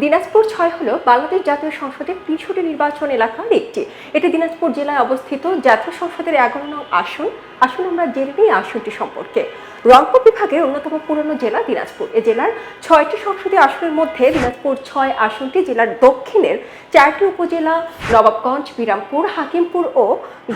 দিনাজপুর ছয় হল বাংলাদেশ জাতীয় সংসদের তিনশোটি নির্বাচন এলাকার একটি। এটি দিনাজপুর জেলায় অবস্থিত জাতীয় সংসদের এগারো নং আসন। আসুন আমরা জেনে নিই আসনটি সম্পর্কে। রংপুর বিভাগের অন্যতম পুরনো জেলা দিনাজপুর। এ জেলার ছয়টি সংসদীয় আসনের মধ্যে দিনাজপুর ছয় আসনটি জেলার দক্ষিণের চারটি উপজেলা নবাবগঞ্জ, বিরামপুর, হাকিমপুর ও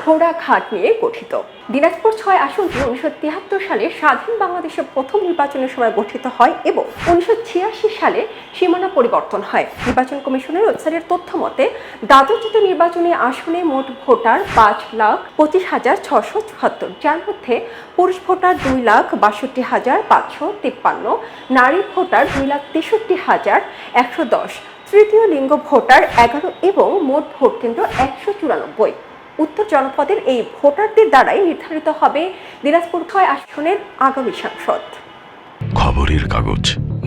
ঘোড়াঘাট নিয়ে গঠিত। দিনাজপুর ছয় আসনটি উনিশশো তিয়াত্তর সালে স্বাধীন বাংলাদেশের প্রথম নির্বাচনের সময় গঠিত হয় এবং উনিশশো ছিয়াশি সালে সীমানা পরিবর্তন হয়। নির্বাচন কমিশনের ওয়েবসাইটের তথ্য মতে দ্বাদশ জাতীয় নির্বাচনী আসনে মোট ভোটার পাঁচ লাখ পঁচিশ হাজার ছশো চুয়াত্তর, যার মধ্যে পুরুষ ভোটার দুই লাখ বাষট্টি হাজার পাঁচশো তিপ্পান্ন, নারী ভোটার দুই লাখ তেষট্টি হাজার একশো দশ, তৃতীয় লিঙ্গ ভোটার এগারো এবং মোট ভোট কেন্দ্র একশো চুরানব্বই। উত্তর জনপদের এই ভোটারদের দ্বারাই নির্ধারিত হবে দিনাজপুর ছয় আসনের আগামী সাংসদ। খবরের কাগজ।